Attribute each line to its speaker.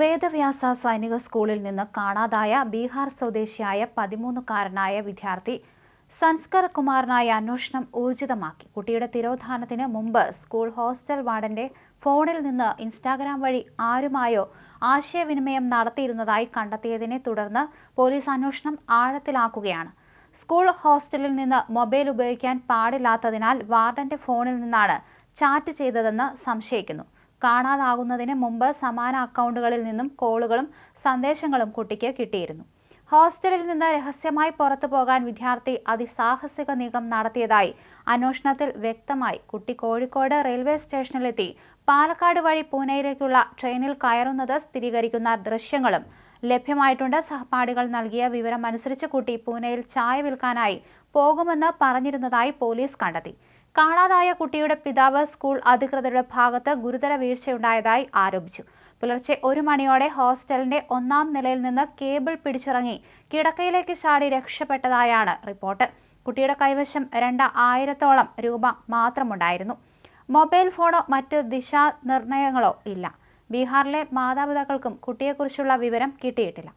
Speaker 1: വേദവ്യാസ സൈനിക സ്കൂളിൽ നിന്ന് കാണാതായ ബീഹാർ സ്വദേശിയായ പതിമൂന്നുകാരനായ വിദ്യാർത്ഥി സംസ്കർ കുമാറിനായി അന്വേഷണം ഊർജിതമാക്കി. കുട്ടിയുടെ തിരോധാനത്തിന് മുമ്പ് സ്കൂൾ ഹോസ്റ്റൽ വാർഡന്റെ ഫോണിൽ നിന്ന് ഇൻസ്റ്റാഗ്രാം വഴി ആരുമായോ ആശയവിനിമയം നടത്തിയിരുന്നതായി കണ്ടെത്തിയതിനെ തുടർന്ന് പോലീസ് അന്വേഷണം ആഴത്തിലാക്കുകയാണ്. സ്കൂൾ ഹോസ്റ്റലിൽ നിന്ന് മൊബൈൽ ഉപയോഗിക്കാൻ പാടില്ലാത്തതിനാൽ വാർഡന്റെ ഫോണിൽ നിന്നാണ് ചാറ്റ് ചെയ്തതെന്ന് സംശയിക്കുന്നു. കാണാതാകുന്നതിന് മുമ്പ് സമാന അക്കൗണ്ടുകളിൽ നിന്നും കോളുകളും സന്ദേശങ്ങളും കുട്ടിക്ക് കിട്ടിയിരുന്നു. ഹോസ്റ്റലിൽ നിന്ന് രഹസ്യമായി പുറത്തു പോകാൻ വിദ്യാർത്ഥി അതിസാഹസിക നീക്കം നടത്തിയതായി അന്വേഷണത്തിൽ വ്യക്തമായി കുട്ടി കോഴിക്കോട് റെയിൽവേ സ്റ്റേഷനിലെത്തി. പാലക്കാട് വഴി പൂനെയിലേക്കുള്ള ട്രെയിനിൽ കയറുന്നത് സ്ഥിരീകരിക്കുന്ന ദൃശ്യങ്ങളും ലഭ്യമായിട്ടുണ്ട്. സഹപാഠികൾ നൽകിയ വിവരം അനുസരിച്ച് കുട്ടി പൂനെയിൽ ചായ വിൽക്കാനായി പോകുമെന്ന് പറഞ്ഞിരുന്നതായി പോലീസ് കണ്ടെത്തി. കാണാതായ കുട്ടിയുടെ പിതാവ് സ്കൂൾ അധികൃതരുടെ ഭാഗത്ത് ഗുരുതര വീഴ്ചയുണ്ടായതായി ആരോപിച്ചു. പുലർച്ചെ ഒരു മണിയോടെ ഹോസ്റ്റലിന്റെ ഒന്നാം നിലയിൽ നിന്ന് കേബിൾ പിടിച്ചിറങ്ങി കിടക്കയിലേക്ക് ചാടി രക്ഷപ്പെട്ടതായാണ് റിപ്പോർട്ട്. കുട്ടിയുടെ കൈവശം രണ്ട് ആയിരത്തോളം രൂപ മാത്രമുണ്ടായിരുന്നു. മൊബൈൽ ഫോണോ മറ്റ് ദിശാനിർണയങ്ങളോ ഇല്ല. ബീഹാറിലെ മാതാപിതാക്കൾക്കും കുട്ടിയെക്കുറിച്ചുള്ള വിവരം കിട്ടിയിട്ടില്ല.